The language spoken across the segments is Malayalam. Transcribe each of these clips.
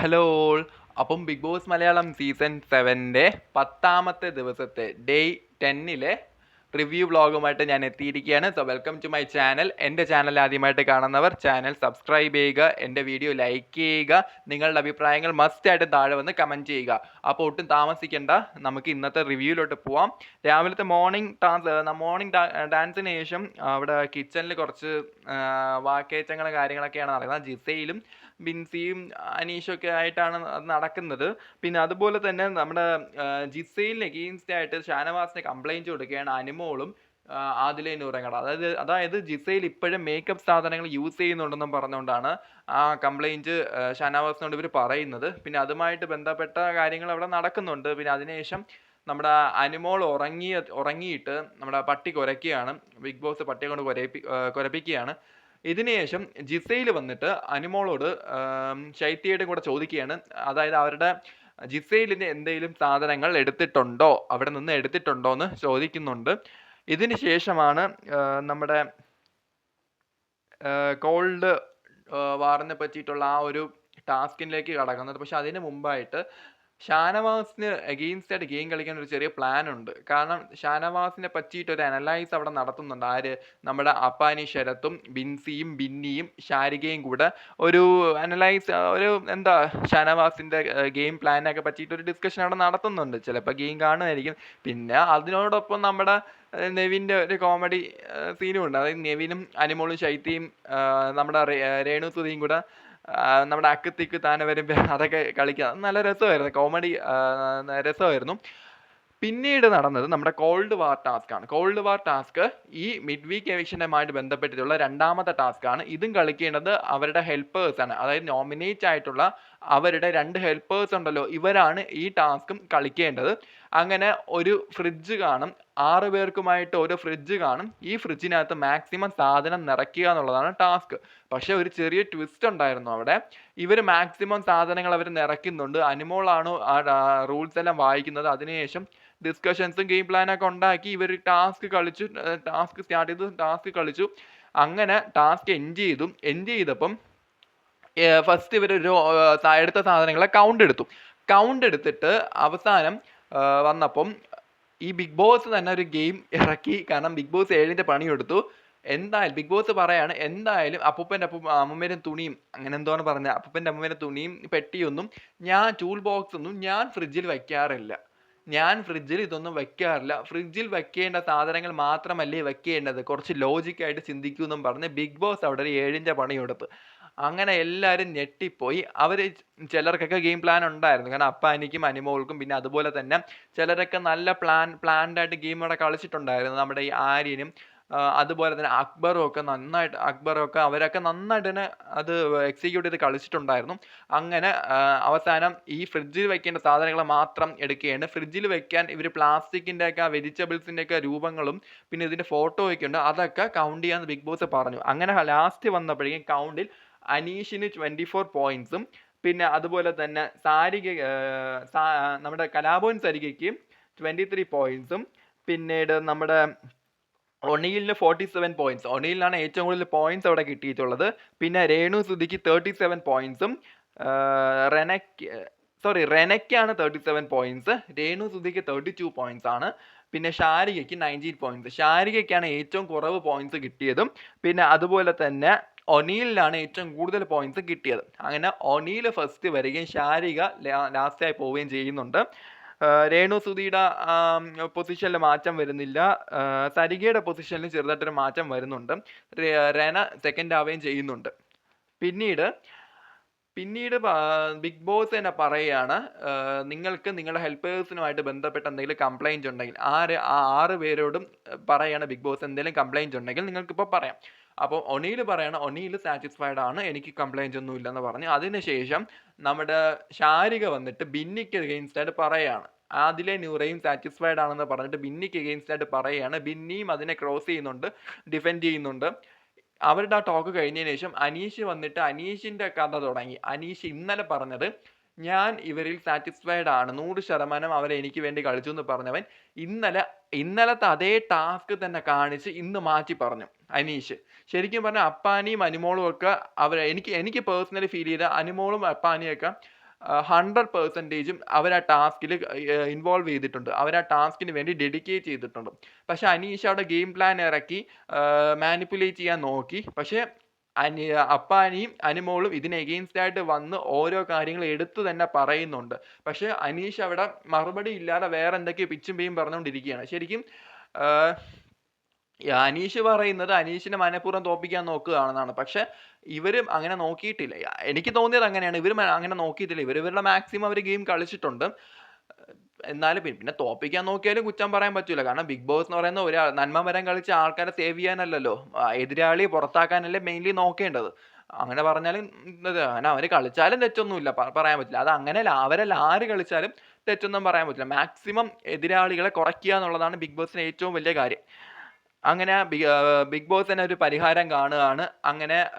ഹലോ അപ്പം ബിഗ് ബോസ് മലയാളം സീസൺ സെവന്റെ പത്താമത്തെ ദിവസത്തെ ഡേ ടെന്നിലെ റിവ്യൂ വ്ളോഗുമായിട്ട് ഞാൻ എത്തിയിരിക്കുകയാണ്. So welcome to my channel എന്റെ ചാനൽ ആദ്യമായിട്ട് കാണുന്നവർ ചാനൽ സബ്സ്ക്രൈബ് ചെയ്യുക എന്റെ വീഡിയോ ലൈക്ക് ചെയ്യുക നിങ്ങളുടെ അഭിപ്രായങ്ങൾ മസ്റ്റ് ആയിട്ട് താഴെ വന്ന് കമന്റ് ചെയ്യുക. അപ്പോൾ ഒട്ടും താമസിക്കേണ്ട. നമുക്ക് ഇന്നത്തെ റിവ്യൂയിലോട്ട് പോവാം. രാവിലത്തെ മോർണിംഗ് ഡാൻസ് മോർണിംഗ് ഡാൻസിന് ശേഷം അവിടെ കിച്ചണിൽ കുറച്ച് വാക്കേറ്റങ്ങളും കാര്യങ്ങളൊക്കെയാണ് നടക്കുന്നത്. ജിസയിലും ബിൻസിയും അനീഷും ഒക്കെ ആയിട്ടാണ് നടക്കുന്നത്. പിന്നെ അതുപോലെ തന്നെ നമ്മുടെ ജിസയിലിന് എഗെയിൻസ്റ്റ് ആയിട്ട് ഷാനവാസിനെ കംപ്ലൈന്റ് കൊടുക്കുകയാണ്. അനിമോളും ആദിലെ നൂറങ്ങട. അതായത് അതായത് ജിസയിൽ ഇപ്പോഴും മേക്കപ്പ് സാധനങ്ങൾ യൂസ് ചെയ്യുന്നുണ്ടെന്നും പറഞ്ഞുകൊണ്ടാണ് ആ കംപ്ലൈന്റ് ഷാനാവാസിനോട് ഇവർ പറയുന്നത്. പിന്നെ അതുമായിട്ട് ബന്ധപ്പെട്ട കാര്യങ്ങൾ അവിടെ നടക്കുന്നുണ്ട്. പിന്നെ അതിനുശേഷം നമ്മുടെ അനിമോൾ ഉറങ്ങിയ ഉറങ്ങിയിട്ട് നമ്മുടെ പട്ടി കുരയ്ക്കുകയാണ്. ബിഗ് ബോസ് പട്ടിയെ കൊണ്ട് കുരപ്പി കുരപ്പിക്കുകയാണ്. ഇതിനുശേഷം ജിസയിൽ വന്നിട്ട് അനിമോളോട് ശൈത്യയുടെ കൂടെ ചോദിക്കുകയാണ്. അതായത് അവരുടെ ജിസയിലിന്റെ എന്തെങ്കിലും സാധനങ്ങൾ എടുത്തിട്ടുണ്ടോ? അവിടെ നിന്ന് എടുത്തിട്ടുണ്ടോ എന്ന് ചോദിക്കുന്നുണ്ട്. ഇതിന് ശേഷമാണ് നമ്മുടെ കോൾഡ് വാറിനെ പറ്റിയിട്ടുള്ള ആ ഒരു ടാസ്കിലേക്ക് കടക്കുന്നത്. പക്ഷെ അതിന് മുമ്പായിട്ട് ഷാനവാസിന് അഗെയിൻസ്റ്റ് ആയിട്ട് ഗെയിം കളിക്കാൻ ഒരു ചെറിയ പ്ലാൻ ഉണ്ട്. കാരണം ഷാനവാസിനെ പറ്റിയിട്ട് ഒരു അനലൈസ് അവിടെ നടത്തുന്നുണ്ട്. ആര്? നമ്മുടെ അപ്പാനി ശരത്തും ബിൻസിയും ബിന്നിയും ഷാരികയും കൂടെ ഒരു അനലൈസ് ഒരു എന്താ ഷാനവാസിന്റെ ഗെയിം പ്ലാനൊക്കെ പറ്റിയിട്ട് ഒരു ഡിസ്കഷൻ അവിടെ നടത്തുന്നുണ്ട്. ചിലപ്പോൾ ഗെയിം കാണുമായിരിക്കും. പിന്നെ അതിനോടൊപ്പം നമ്മുടെ നെവിന്റെ ഒരു കോമഡി സീനും ഉണ്ട്. അതായത് നെവിനും അനിമോളും ശൈത്യയും നമ്മുടെ രേണു സുധിയും കൂടെ നമ്മുടെ അക്കത്തിക്ക് താനെ വരുമ്പോൾ അതൊക്കെ കളിക്കുക നല്ല രസമായിരുന്നു. കോമഡി രസമായിരുന്നു. പിന്നീട് നടന്നത് നമ്മുടെ കോൾഡ് വാർ ടാസ്ക് ആണ്. കോൾഡ് വാർ ടാസ്ക് ഈ മിഡ് വീക്ക് എവിക്ഷനുമായിട്ട് ബന്ധപ്പെട്ടിട്ടുള്ള രണ്ടാമത്തെ ടാസ്ക് ആണ്. ഇതും കളിക്കേണ്ടത് അവരുടെ ഹെൽപ്പേഴ്സ് ആണ്. അതായത് നോമിനേറ്റ് ആയിട്ടുള്ള അവരുടെ രണ്ട് ഹെൽപ്പേഴ്സ് ഉണ്ടല്ലോ ഇവരാണ് ഈ ടാസ്കും കളിക്കേണ്ടത്. അങ്ങനെ ഒരു ഫ്രിഡ്ജ് കാണും ആറ് പേർക്കുമായിട്ട് ഒരു ഫ്രിഡ്ജ് കാണും ഈ ഫ്രിഡ്ജിനകത്ത് മാക്സിമം സാധനം നിറയ്ക്കുക എന്നുള്ളതാണ് ടാസ്ക് പക്ഷേ ഒരു ചെറിയ ട്വിസ്റ്റ് ഉണ്ടായിരുന്നു അവിടെ. ഇവർ മാക്സിമം സാധനങ്ങൾ അവർ നിറയ്ക്കുന്നുണ്ട്. അനുമോളാണ് ആ റൂൾസ് എല്ലാം വായിക്കുന്നത്. അതിനുശേഷം ഡിസ്കഷൻസും ഗെയിം പ്ലാനൊക്കെ ഉണ്ടാക്കി ഇവർ ടാസ്ക് കളിച്ചു ടാസ്ക് സ്റ്റാർട്ട് ചെയ്തു ടാസ്ക് കളിച്ചു. അങ്ങനെ ടാസ്ക് എൻഡ് ചെയ്തു. എൻഡ് ചെയ്തപ്പം ഫസ്റ്റ് ഇവർ ഒരു എടുത്ത സാധനങ്ങളെ കൗണ്ട് എടുത്തു. കൗണ്ട് എടുത്തിട്ട് അവസാനം വന്നപ്പം ഈ ബിഗ് ബോസ് തന്നെ ഒരു ഗെയിം ഇറക്കി. കാരണം ബിഗ് ബോസ് ഏഴിന്റെ പണിയെടുത്തു എന്തായാലും ബിഗ് ബോസ് പറയാണ് എന്തായാലും അപ്പൂപ്പന്റെ അപ്പൂ അമ്മൂമ്മേന്റെ തുണിയും അങ്ങനെ എന്തോന്ന് പറഞ്ഞത് അപ്പൂപ്പന്റെ അമ്മൂമ്മേന്റെ തുണിയും പെട്ടിയൊന്നും ഞാൻ ടൂൾ ബോക്സ് ഒന്നും ഞാൻ ഫ്രിഡ്ജിൽ വയ്ക്കാറില്ല ഞാൻ ഫ്രിഡ്ജിൽ ഇതൊന്നും വെക്കാറില്ല. ഫ്രിഡ്ജിൽ വെക്കേണ്ട സാധനങ്ങൾ മാത്രമല്ലേ വെക്കേണ്ടത്? കുറച്ച് ലോജിക്കായിട്ട് ചിന്തിക്കൂ എന്നും പറഞ്ഞ് ബിഗ് ബോസ് അവിടെ ഒരു ഏഴിന്റെ പണിയെടുത്ത് അങ്ങനെ എല്ലാവരും ഞെട്ടിപ്പോയി. അവർ ചിലർക്കൊക്കെ ഗെയിം പ്ലാൻ ഉണ്ടായിരുന്നു. കാരണം അപ്പ അപ്പാനിക്കും അനിമോൾക്കും പിന്നെ അതുപോലെ തന്നെ ചിലരൊക്കെ നല്ല പ്ലാൻ പ്ലാൻഡായിട്ട് ഗെയിം കളിച്ചിട്ടുണ്ടായിരുന്നു. നമ്മുടെ ഈ ആര്യനും അതുപോലെ തന്നെ അക്ബറും ഒക്കെ നന്നായിട്ട് അക്ബറും ഒക്കെ അവരൊക്കെ നന്നായിട്ട് തന്നെ അത് എക്സിക്യൂട്ട് ചെയ്ത് കളിച്ചിട്ടുണ്ടായിരുന്നു. അങ്ങനെ അവസാനം ഈ ഫ്രിഡ്ജിൽ വെക്കേണ്ട സാധനങ്ങൾ മാത്രം എടുക്കുകയാണ്. ഫ്രിഡ്ജിൽ വെക്കാൻ ഇവർ പ്ലാസ്റ്റിക്കിന്റെ ഒക്കെ വെജിറ്റബിൾസിന്റെ ഒക്കെ രൂപങ്ങളും പിന്നെ ഇതിന്റെ ഫോട്ടോ ഉണ്ട്. അതൊക്കെ കൗണ്ട് ചെയ്യാമെന്ന് ബിഗ് ബോസ് പറഞ്ഞു. അങ്ങനെ ലാസ്റ്റ് വന്നപ്പോഴേക്കും കൗണ്ടിൽ അനീഷിന് ട്വന്റി ഫോർ പോയിന്റ്സും പിന്നെ അതുപോലെ തന്നെ സാരിക നമ്മുടെ കലാഭവൻ സരികയ്ക്ക് ട്വന്റി ത്രീ പോയിന്റ്സും പിന്നീട് നമ്മുടെ ഒണിയിലിന് ഫോർട്ടി സെവൻ പോയിന്റ്സ് ഒണിയിലാണ് ഏറ്റവും കൂടുതൽ പോയിന്റ്സ് അവിടെ കിട്ടിയിട്ടുള്ളത്. പിന്നെ രേണു സുധിക്ക് തേർട്ടി സെവൻ പോയിന്റ്സും റെനക്ക് സോറി റെനയ്ക്കാണ് തേർട്ടി സെവൻ പോയിന്റ്സ് രേണു സുധിക്ക് തേർട്ടി ടു പോയിന്റ്സ് ആണ്. പിന്നെ ഷാരികയ്ക്ക് നയന്റീൻ പോയിന്റ്സ് ഷാരികയ്ക്കാണ് ഏറ്റവും കുറവ് പോയിന്റ്സ് കിട്ടിയതും. പിന്നെ അതുപോലെ തന്നെ ഒനീലിനാണ് ഏറ്റവും കൂടുതൽ പോയിന്റ്സ് കിട്ടിയത്. അങ്ങനെ ഒനീൽ ഫസ്റ്റ് വരികയും ഷാരിക ലാസ്റ്റായി പോവുകയും ചെയ്യുന്നുണ്ട്. രേണു സുധിയുടെ പൊസിഷനിൽ മാറ്റം വരുന്നില്ല. സരികയുടെ പൊസിഷനിൽ ചെറുതായിട്ടൊരു മാറ്റം വരുന്നുണ്ട്. രേന സെക്കൻഡ് ആവുകയും ചെയ്യുന്നുണ്ട്. പിന്നീട് പിന്നീട് ബിഗ് ബോസ് തന്നെ പറയുകയാണ് നിങ്ങൾക്ക് നിങ്ങളുടെ ഹെൽപ്പേഴ്സിനുമായിട്ട് ബന്ധപ്പെട്ട എന്തെങ്കിലും കംപ്ലൈന്റ് ഉണ്ടെങ്കിൽ ആര് ആ ആറ് പേരോടും പറയുകയാണ് ബിഗ് ബോസ് എന്തെങ്കിലും കംപ്ലൈന്റ് ഉണ്ടെങ്കിൽ നിങ്ങൾക്കിപ്പോൾ പറയാം. അപ്പോൾ ഒനീൽ പറയണ ഒനീൽ സാറ്റിസ്ഫൈഡ് ആണ് എനിക്ക് കംപ്ലൈന്റ് ഒന്നും ഇല്ലെന്ന് പറഞ്ഞു അതിനുശേഷം നമ്മുടെ ശാരിക വന്നിട്ട് ബിന്നിക്ക് എഗെയിൻസ്റ്റ് ആയിട്ട് പറയുകയാണ് അതിലെ ന്യൂറയും സാറ്റിസ്ഫൈഡ് ആണെന്ന് പറഞ്ഞിട്ട് ബിന്നിക്ക് എഗെയിൻസ്റ്റ് ആയിട്ട് പറയുകയാണ് ബിന്നിയും അതിനെ ക്രോസ് ചെയ്യുന്നുണ്ട് ഡിഫെൻഡ് ചെയ്യുന്നുണ്ട്. അവരുടെ ആ ടോക്ക് കഴിഞ്ഞതിന് ശേഷം അനീഷ് വന്നിട്ട് അനീഷിന്റെ കഥ തുടങ്ങി. അനീഷ് ഇന്നലെ പറഞ്ഞത് ഞാൻ ഇവരിൽ സാറ്റിസ്ഫൈഡ് ആണ്. നൂറ് ശതമാനം അവരെ എനിക്ക് വേണ്ടി കളിച്ചു എന്ന് പറഞ്ഞവൻ ഇന്നലെ ഇന്നലത്തെ അതേ ടാസ്ക് തന്നെ കാണിച്ച് ഇന്ന് മാറ്റി പറഞ്ഞു അനീഷ്. ശരിക്കും പറഞ്ഞാൽ അപ്പാനിയും അനുമോളും ഒക്കെ അവർ എനിക്ക് എനിക്ക് പേഴ്സണലി ഫീൽ ചെയ്ത അനുമോളും അപ്പാനിയും ഒക്കെ ഹൺഡ്രഡ് പെർസെന്റേജും അവർ ആ ടാസ്കിൽ ഇൻവോൾവ് ചെയ്തിട്ടുണ്ട്. അവർ ആ ടാസ്കിന് വേണ്ടി ഡെഡിക്കേറ്റ് ചെയ്തിട്ടുണ്ട്. പക്ഷേ അനീഷ് അവിടെ ഗെയിം പ്ലാൻ ഇറക്കി മാനിപ്പുലേറ്റ് ചെയ്യാൻ നോക്കി. പക്ഷേ അനി അപ്പാനിയും അനുമോളും ഇതിന് എഗെയിൻസ്റ്റ് ആയിട്ട് വന്ന് ഓരോ കാര്യങ്ങൾ എടുത്തു തന്നെ പറയുന്നുണ്ട്. പക്ഷെ അനീഷ് അവിടെ മറുപടി ഇല്ലാതെ വേറെ എന്തൊക്കെയോ പിച്ചും പേയും പറഞ്ഞുകൊണ്ടിരിക്കുകയാണ്. ശരിക്കും അനീഷ് പറയുന്നത് അനീഷിനെ മനഃപൂർവം തോപ്പിക്കാൻ നോക്കുകയാണെന്നാണ്. പക്ഷെ ഇവരും അങ്ങനെ നോക്കിയിട്ടില്ല. എനിക്ക് തോന്നിയത് അങ്ങനെയാണ്. ഇവരും അങ്ങനെ നോക്കിയിട്ടില്ല. ഇവർ ഇവരുടെ മാക്സിമം അവർ ഗെയിം കളിച്ചിട്ടുണ്ട്. എന്നാലും പിന്നെ പിന്നെ തോപ്പിക്കാൻ നോക്കിയാലും കുറ്റം പറയാൻ പറ്റൂല. കാരണം ബിഗ് ബോസ് എന്ന് പറയുന്ന ഒരാൾ നന്മ വരാൻ കളിച്ച ആൾക്കാരെ സേവ് ചെയ്യാനല്ലല്ലോ. എതിരാളി പുറത്താക്കാനല്ലേ മെയിൻലി നോക്കേണ്ടത്. അങ്ങനെ പറഞ്ഞാലും അങ്ങനെ അവർ കളിച്ചാലും തെറ്റൊന്നുമില്ല. പറയാൻ പറ്റില്ല. അത് അങ്ങനെയല്ല. അവരെല്ലാം ആര് കളിച്ചാലും തെറ്റൊന്നും പറയാൻ പറ്റില്ല. മാക്സിമം എതിരാളികളെ കുറയ്ക്കുക എന്നുള്ളതാണ് ബിഗ് ബോസിന് ഏറ്റവും വലിയ കാര്യം. അങ്ങനെ ബിഗ് ബോസ് തന്നെ ഒരു പരിഹാരം കാണുകയാണ്. അങ്ങനെ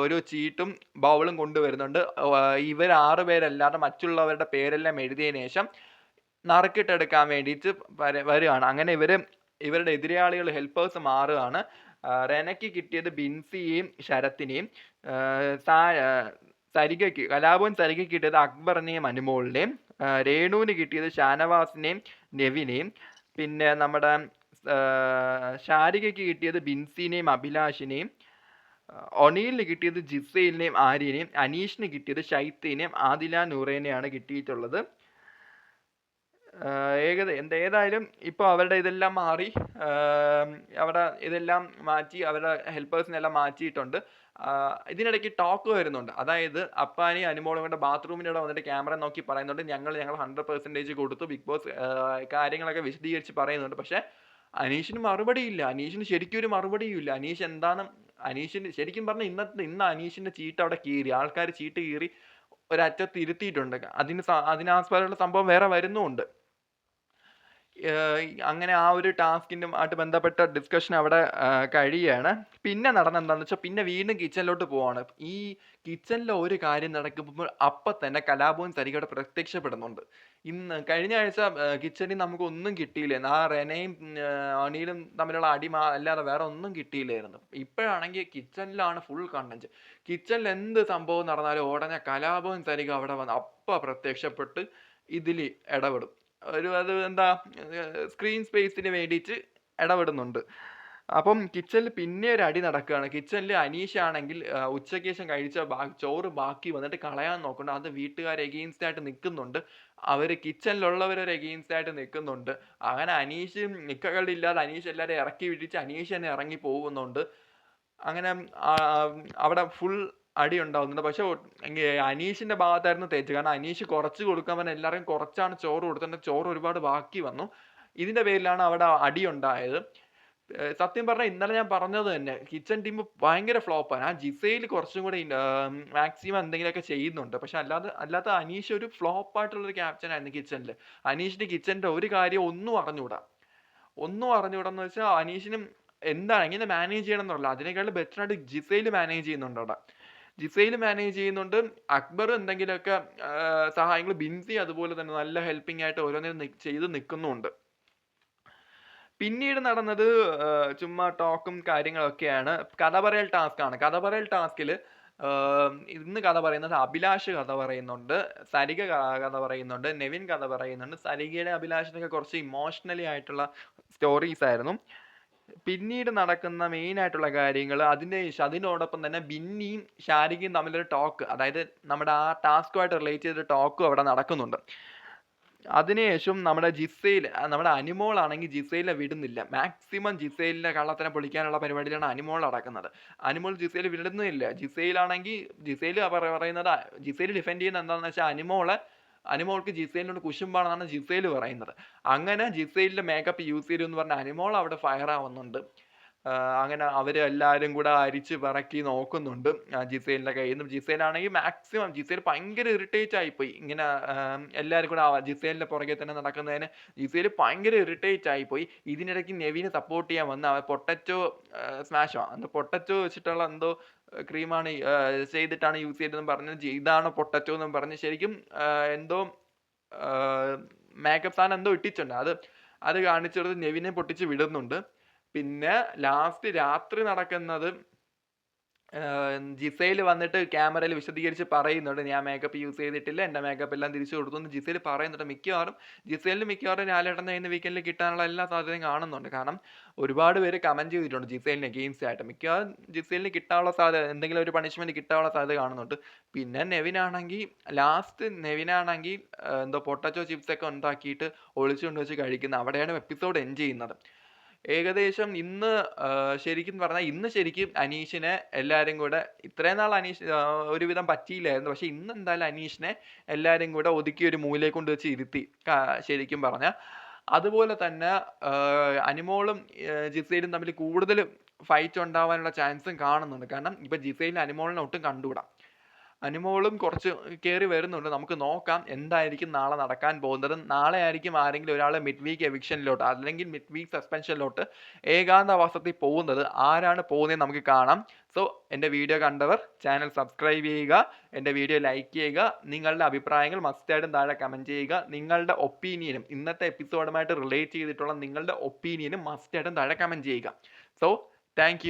ഒരു ചീട്ടും ബൗളും കൊണ്ടുവരുന്നുണ്ട്. ഇവർ ആറ് പേരല്ലാതെ മറ്റുള്ളവരുടെ പേരെല്ലാം എഴുതിയതിനു ശേഷം നറുക്കിട്ടെടുക്കാൻ വേണ്ടിയിട്ട് വര- വരികയാണ്. അങ്ങനെ ഇവർ ഇവരുടെ എതിരാളികൾ ഹെൽപ്പേഴ്സ് മാറുകയാണ്. റെനയ്ക്ക് കിട്ടിയത് ബിൻസിയെയും ശരത്തിനെയും. സരികയ്ക്ക് കലാഭവൻ സരികയ്ക്ക് കിട്ടിയത് അക്ബറിനെയും അനുമോളിനെയും. രേണുവിന് കിട്ടിയത് ഷാനവാസിനെയും നെവിനെയും. പിന്നെ നമ്മുടെ ഷാരികയ്ക്ക് കിട്ടിയത് ബിൻസിനെയും അഭിലാഷിനെയും. ഒണീലിന് കിട്ടിയത് ജിസയിലിനെയും ആര്യനെയും. അനീഷിന് കിട്ടിയത് ഷൈത്തിനെയും ആദില നൂറേനെയാണ് കിട്ടിയിട്ടുള്ളത്. ഏകദ എന്ത് ഏതായാലും ഇപ്പോൾ അവരുടെ ഇതെല്ലാം മാറി അവിടെ ഇതെല്ലാം മാറ്റി അവരുടെ ഹെൽപ്പേഴ്സിനെല്ലാം മാറ്റിയിട്ടുണ്ട്. ഇതിനിടയ്ക്ക് ടോക്ക് വരുന്നുണ്ട്. അതായത് അപ്പാനി അനുമോളും ബാത്റൂമിന്റെ വന്നിട്ട് ക്യാമറ നോക്കി പറയുന്നുണ്ട്. ഞങ്ങൾ ഞങ്ങൾ ഹൺഡ്രഡ് പെർസെന്റേജ് കൊടുത്തു. ബിഗ് ബോസ് കാര്യങ്ങളൊക്കെ വിശദീകരിച്ച് പറയുന്നുണ്ട്. പക്ഷേ അനീഷിന് മറുപടിയില്ല അനീഷിന് ശരിക്കും ഒരു മറുപടിയും ഇല്ല. അനീഷ് എന്താണ് അനീഷിന് ശരിക്കും പറഞ്ഞാൽ ഇന്നത്തെ ഇന്ന് അനീഷിന്റെ ചീട്ട് അവിടെ കീറി. ആൾക്കാർ ചീട്ട് കീറി ഒരറ്റത്ത് ഇരുത്തിയിട്ടുണ്ട്. അതിന് അതിനാസ്പദമുള്ള സംഭവം വേറെ വരുന്നുമുണ്ട്. അങ്ങനെ ആ ഒരു ടാസ്കിന്റെ ആയിട്ട് ബന്ധപ്പെട്ട ഡിസ്കഷൻ അവിടെ കഴിയുകയാണ്. പിന്നെ നടന്ന എന്താണെന്ന് വെച്ചാൽ പിന്നെ വീണ്ടും കിച്ചണിലോട്ട് പോവാണ്. ഈ കിച്ചണിലെ ഒരു കാര്യം നടക്കുമ്പോൾ അപ്പം തന്നെ കലാഭവൻ തരികയുടെ പ്രത്യക്ഷപ്പെടുന്നുണ്ട്. ഇന്ന് കഴിഞ്ഞ ആഴ്ച കിച്ചണിൽ നമുക്കൊന്നും കിട്ടിയില്ലായിരുന്നു ആ റെനയും അണിയിലും തമ്മിലുള്ള അടി മാ അല്ലാതെ വേറെ ഒന്നും കിട്ടിയില്ലായിരുന്നു. ഇപ്പോഴാണെങ്കിൽ കിച്ചണിലാണ് ഫുൾ കണ്ടന്റ് കിച്ചണിൽ എന്ത് സംഭവം നടന്നാലും ഉടനെ കലാഭവൻ തരിക അവിടെ വന്ന് അപ്പം പ്രത്യക്ഷപ്പെട്ട് ഇതിൽ ഇടപെടും. ഒരു അത് എന്താ സ്ക്രീൻ സ്പേസിന് വേണ്ടിയിട്ട് ഇടപെടുന്നുണ്ട്. അപ്പം കിച്ചണിൽ പിന്നെ ഒരു അടി നടക്കുകയാണ്. കിച്ചണിൽ അനീഷ് ആണെങ്കിൽ ആ, ഉച്ചയ്ക്ക് ശേഷം കഴിച്ച ബാ ചോറ് ബാക്കി വന്നിട്ട് കളയാൻ നോക്കുന്നുണ്ട്. അത് വീട്ടുകാർ എഗെയിൻസ്റ്റ് ആയിട്ട് നിൽക്കുന്നുണ്ട്. അവർ കിച്ചണിലുള്ളവർ ഒരു എഗെയിൻസ്റ്റ് ആയിട്ട് നിൽക്കുന്നുണ്ട്. അങ്ങനെ അനീഷ് നിക്കകളില്ലാതെ അനീഷ് എല്ലാവരെയും ഇറക്കി വിടിച്ച് അനീഷ് തന്നെ ഇറങ്ങി പോകുന്നുണ്ട്. അങ്ങനെ അവിടെ ഫുൾ അടി ഉണ്ടാവുന്നുണ്ട്. പക്ഷെ അനീഷിന്റെ ഭാഗത്തായിരുന്നു തെറ്റ്. കാരണം അനീഷ് കുറച്ച് കൊടുക്കാൻ പറഞ്ഞ എല്ലാവരും കുറച്ചാണ് ചോറ് കൊടുത്തത്. ചോറ് ഒരുപാട് ബാക്കി വന്നു. ഇതിന്റെ പേരിലാണ് അവിടെ അടി ഉണ്ടായത്. സത്യം പറഞ്ഞാൽ ഇന്നലെ ഞാൻ പറഞ്ഞത് തന്നെ. കിച്ചൺ ടീം ഭയങ്കര ഫ്ലോപ്പാണ്. ആ ജിസയിൽ കുറച്ചും കൂടി മാക്സിമം എന്തെങ്കിലുമൊക്കെ ചെയ്യുന്നുണ്ട്. പക്ഷെ അല്ലാതെ അല്ലാത്ത അനീഷ് ഒരു ഫ്ലോപ്പ് ആയിട്ടുള്ള ഒരു ക്യാപ്റ്റൻ ആയിരുന്നു കിച്ചണിൽ അനീഷിന്റെ കിച്ചണിന്റെ ഒരു കാര്യം ഒന്നും അറിഞ്ഞുകൂടാ. ഒന്നും അറിഞ്ഞുകൂടാന്ന് വെച്ചാൽ അനീഷിനും എന്താണ് എങ്ങനെ മാനേജ് ചെയ്യണം എന്നുള്ളത് അതിനേക്കാളും ബെറ്റർ ആയിട്ട് ജിസയിൽ മാനേജ് ചെയ്യുന്നുണ്ട് അവിടെ. ജിസയിൽ മാനേജ് ചെയ്യുന്നുണ്ട്. അക്ബർ എന്തെങ്കിലുമൊക്കെ സഹായങ്ങൾ ബിൻസി അതുപോലെ തന്നെ നല്ല ഹെൽപ്പിംഗ് ആയിട്ട് ഓരോന്നിനും ചെയ്ത് നിൽക്കുന്നുണ്ട് പിന്നീട് നടന്നത് ചുമ്മാ ടോക്കും കാര്യങ്ങളൊക്കെയാണ്. കഥ പറയൽ ടാസ്ക് ആണ്. കഥ പറയൽ ടാസ്കിൽ ഇന്ന് കഥ പറയുന്നത് അഭിലാഷ് കഥ പറയുന്നുണ്ട്. സരിക കഥ പറയുന്നുണ്ട്. നെവിൻ കഥ പറയുന്നുണ്ട്. സരികയുടെ അഭിലാഷിനൊക്കെ കുറച്ച് ഇമോഷണലി ആയിട്ടുള്ള സ്റ്റോറീസ് ആയിരുന്നു. പിന്നീട് നടക്കുന്ന മെയിൻ ആയിട്ടുള്ള കാര്യങ്ങൾ അതിന്റെ അതിനോടൊപ്പം തന്നെ ബിന്നിയും ഷാരികയും തമ്മിലൊരു ടോക്ക് അതായത് നമ്മുടെ ആ ടാസ്കുമായിട്ട് റിലേറ്റ് ചെയ്ത ടോക്കും അവിടെ നടക്കുന്നുണ്ട്. അതിനുശേഷം നമ്മുടെ ജിസയിൽ നമ്മുടെ അനിമോൾ ആണെങ്കിൽ ജിസയിലെ വിടുന്നില്ല. മാക്സിമം ജിസയിലിനെ കള്ളത്തിനെ പൊളിക്കാനുള്ള പരിപാടിയിലാണ് അനിമോൾ നടക്കുന്നത്. അനിമോൾ ജിസയിൽ വിടുന്നില്ല. ജിസയിലാണെങ്കിൽ ജിസയിൽ പറയുന്നത് ജിസയിൽ ഡിഫെൻഡ് ചെയ്യുന്നത് എന്താണെന്ന് വെച്ചാൽ അനിമോളെ അനിമോൾക്ക് ജിസൈലിനോട് കുശുമ്പാണെന്നാണ് ജിസൈൽ പറയുന്നത്. അങ്ങനെ ജിസൈലിന്റെ മേക്കപ്പ് യൂസ് ചെയ്തു എന്ന് പറഞ്ഞ അനിമോൾ അവിടെ ഫയർ ആവുന്നുണ്ട്. അങ്ങനെ അവരെല്ലാവരും കൂടെ അരിച്ച് പറക്കി നോക്കുന്നുണ്ട് ആ ജിസേലിന്റെ കയ്യിൽ നിന്ന്. ജിസൈലാണെങ്കിൽ മാക്സിമം ജിസൈൽ ഭയങ്കര ഇറിറ്റേറ്റ് ആയിപ്പോയി. ഇങ്ങനെ എല്ലാവരും കൂടെ ആ ജിസേലിന്റെ പുറകെ തന്നെ നടക്കുന്നതിന് ജിസൈൽ ഭയങ്കര ഇറിറ്റേറ്റ് ആയിപ്പോയി. ഇതിനിടയ്ക്ക് നെവിനെ സപ്പോർട്ട് ചെയ്യാൻ വന്ന പൊട്ടറ്റോ സ്മാഷോ അന്ന് പൊട്ടറ്റോ വെച്ചിട്ടുള്ള എന്തോ ക്രീമാണ് ചെയ്തിട്ടാണ് യൂസ് ചെയ്തതെന്ന് പറഞ്ഞ് ഇതാണ് പൊട്ടറ്റോ എന്നും പറഞ്ഞ് ശരിക്കും എന്തോ മേക്കപ്പ് സാധനം എന്തോ ഇട്ടിട്ടുണ്ട്. അത് അത് കാണിച്ചെടുത്ത് നെവിനെ പൊട്ടിച്ച് വിടുന്നുണ്ട്. പിന്നെ ലാസ്റ്റ് രാത്രി നടക്കുന്നത് ജിസയിൽ വന്നിട്ട് ക്യാമറയിൽ വിശദീകരിച്ച് പറയുന്നുണ്ട്. ഞാൻ മേക്കപ്പ് യൂസ് ചെയ്തിട്ടില്ല എന്റെ മേക്കപ്പ് എല്ലാം തിരിച്ചു കൊടുത്തു എന്ന് ജിസയിൽ പറയുന്നുണ്ട്. മിക്കവാറും ജിസയിലിന് മിക്കവാറും ലാലേട്ടൻ ഇന്ന് വീക്കെൻഡിൽ കിട്ടാനുള്ള എല്ലാ സാധ്യതയും കാണുന്നുണ്ട്. കാരണം ഒരുപാട് പേര് കമന്റ് ചെയ്തിട്ടുണ്ട് ജിസൈലിന് അഗെയിൻസ്റ്റ് ആയിട്ട്. മിക്കവാറും ജിസൈലിന് കിട്ടാനുള്ള സാധ്യത എന്തെങ്കിലും ഒരു പണിഷ്മെന്റ് കിട്ടാനുള്ള സാധ്യത കാണുന്നുണ്ട്. പിന്നെ നെവിനാണെങ്കിൽ ലാസ്റ്റ് നെവിനാണെങ്കിൽ എന്തോ പൊട്ടച്ചോ ചിപ്സൊക്കെ ഉണ്ടാക്കിയിട്ട് ഒളിച്ചുകൊണ്ട് വെച്ച് കഴിക്കുന്ന അവിടെയാണ് എപ്പിസോഡ് എൻഡ് ചെയ്യുന്നത്. ഏകദേശം ഇന്ന് ശരിക്കും പറഞ്ഞാൽ ഇന്ന് ശരിക്കും അനീഷിനെ എല്ലാവരും കൂടെ ഇത്രയും നാൾ അനീഷ് ഒരുവിധം പറ്റിയില്ലായിരുന്നു. പക്ഷെ ഇന്ന് എന്തായാലും അനീഷിനെ എല്ലാവരും കൂടെ ഒതുക്കി ഒരു മൂലയെ കൊണ്ട് വെച്ച് ഇരുത്തി ശരിക്കും പറഞ്ഞാൽ അതുപോലെ തന്നെ അനിമോളും ജിസയിലും തമ്മിൽ കൂടുതൽ ഫൈറ്റ് ഉണ്ടാവാനുള്ള ചാൻസും കാണുന്നുണ്ട്. കാരണം ഇപ്പം ജിസയിലും അനിമോളിനെ ഒട്ടും കണ്ടുകൂടാ. അനുമോളും കുറച്ച് കയറി വരുന്നുണ്ട്. നമുക്ക് നോക്കാം എന്തായിരിക്കും നാളെ നടക്കാൻ പോകുന്നത്. നാളെ ആയിരിക്കും ആരെങ്കിലും ഒരാളെ മിഡ് വീക്ക് എവിക്ഷനിലോട്ട് അല്ലെങ്കിൽ മിഡ് വീക്ക് സസ്പെൻഷനിലോട്ട് ഏകാന്തവാസത്തിൽ പോകുന്നത്. ആരാണ് പോകുന്നത് നമുക്ക് കാണാം. സോ എന്റെ വീഡിയോ കണ്ടവർ ചാനൽ സബ്സ്ക്രൈബ് ചെയ്യുക എന്റെ വീഡിയോ ലൈക്ക് ചെയ്യുക നിങ്ങളുടെ അഭിപ്രായങ്ങൾ മസ്റ്റായിട്ടും താഴെ കമന്റ് ചെയ്യുക. നിങ്ങളുടെ ഒപ്പീനിയനും ഇന്നത്തെ എപ്പിസോഡുമായിട്ട് റിലേറ്റ് ചെയ്തിട്ടുള്ള നിങ്ങളുടെ ഒപ്പീനിയനും മസ്റ്റായിട്ടും താഴെ കമന്റ് ചെയ്യുക. So thank